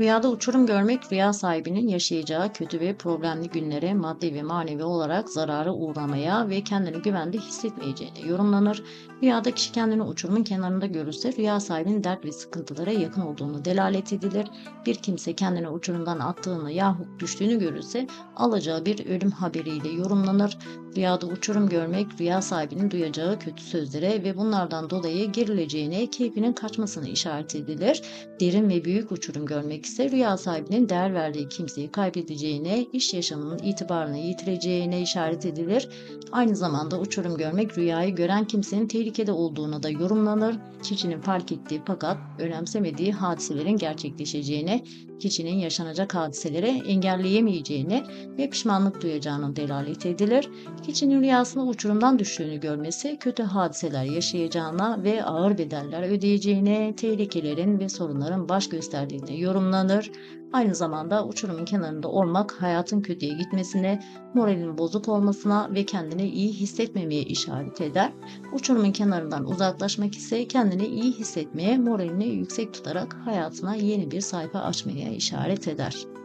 Rüyada uçurum görmek rüya sahibinin yaşayacağı kötü ve problemli günlere maddi ve manevi olarak zarara uğramaya ve kendini güvende hissetmeyeceğine yorumlanır. Rüyada kişi kendini uçurumun kenarında görürse rüya sahibinin dert ve sıkıntılara yakın olduğunu delalet edilir. Bir kimse kendini uçurumdan attığını yahut düştüğünü görürse alacağı bir ölüm haberiyle yorumlanır. Rüyada uçurum görmek rüya sahibinin duyacağı kötü sözlere ve bunlardan dolayı gerileceğine, keyfinin kaçmasını işaret edilir. Derin ve büyük uçurum görmek ise rüya sahibinin değer verdiği kimseyi kaybedeceğine, iş yaşamının itibarını yitireceğine işaret edilir. Aynı zamanda uçurum görmek rüyayı gören kimsenin tehlikede olduğuna da yorumlanır. Kişinin fark ettiği fakat önemsemediği hadiselerin gerçekleşeceğine, kişinin yaşanacak hadiselere engelleyemeyeceğine ve pişmanlık duyacağına delalet edilir. Kişinin rüyasında uçurumdan düştüğünü görmesi, kötü hadiseler yaşayacağına ve ağır bedeller ödeyeceğine, tehlikelerin ve sorunların baş gösterdiğine yorumlanır. Aynı zamanda uçurumun kenarında olmak hayatın kötüye gitmesine, moralin bozuk olmasına ve kendini iyi hissetmemeye işaret eder. Uçurumun kenarından uzaklaşmak ise kendini iyi hissetmeye, moralini yüksek tutarak hayatına yeni bir sayfa açmaya işaret eder.